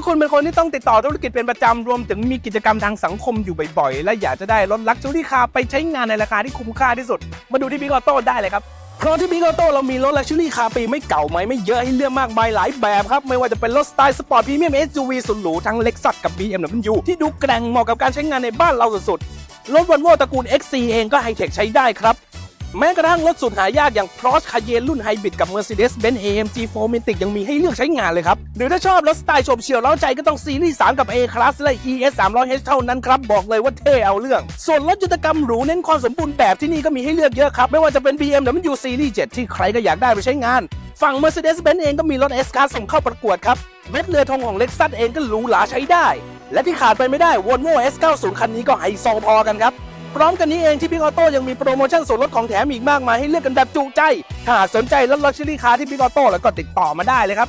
าคุณเป็นคนที่ต้องติดต่อธุรกิจเป็นประจำรวมถึงมีกิจกรรมทางสังคมอยู่บ่อยๆ และอยากจะได้รถลักชัวรี่คาไปใช้งานในราคาที่คุ้มค่าที่สุด มาดูที่บิ๊กออโต้ได้เลยครับเพราะที่บิ๊กออโต้เรามีรถลักชัวรี่คาปีไม่เก่าไหมไม่เยอะให้เลือกมากมายหลายแบบครับ ไม่ว่าจะเป็นรถสไตล์สปอร์ตพรีเมียม SUV สุดหรูทั้งเล็กซัสกับ BMW ที่ดูแกร่งเหมาะกับการใช้งานในบ้านเราสุดๆรถวันโวตระกูล XC เองก็ไฮเทคใช้ได้ครับ แม้กระทั่งรถสุดหายากอย่าง Porsche Cayenne รุ่นไฮบริดกับ Mercedes-Benz AMG 4 Matic ยังมีให้เลือกใช้งานเลยครับ หรือถ้าชอบรถสไตล์โฉบเฉี่ยวเล้าใจก็ต้องซีรีส์ 3 กับ A Class และ ES 300H เท่านั้นครับ บอกเลยว่าเท่เอาเรื่อง ส่วนรถยุทธกรรมหรูเน้นความสมบูรณ์แบบที่นี่ก็มีให้เลือกเยอะครับ ไม่ว่าจะเป็น BMW Series 7 ที่ใครก็อยากได้ไปใช้งาน ฝั่ง Mercedes-Benz เองก็มีรถ S Class ส่งเข้าประกวดครับเม็ดเรือธงของ Lexus เองก็หรูหราใช้ได้ และที่ขาดไปไม่ได้ Volvo S90 คันนี้ก็ไฮโซพอกันครับ พร้อมกันนี้เองที่บิ๊กออโต้ยังมีโปรโมชั่นส่วนลดของแถมอีกมากมายให้เลือกกันแบบจุใจ ถ้าหากสนใจรถลักชัวรี่คาร์ที่บิ๊กออโต้แล้วก็ติดต่อมาได้เลยครับ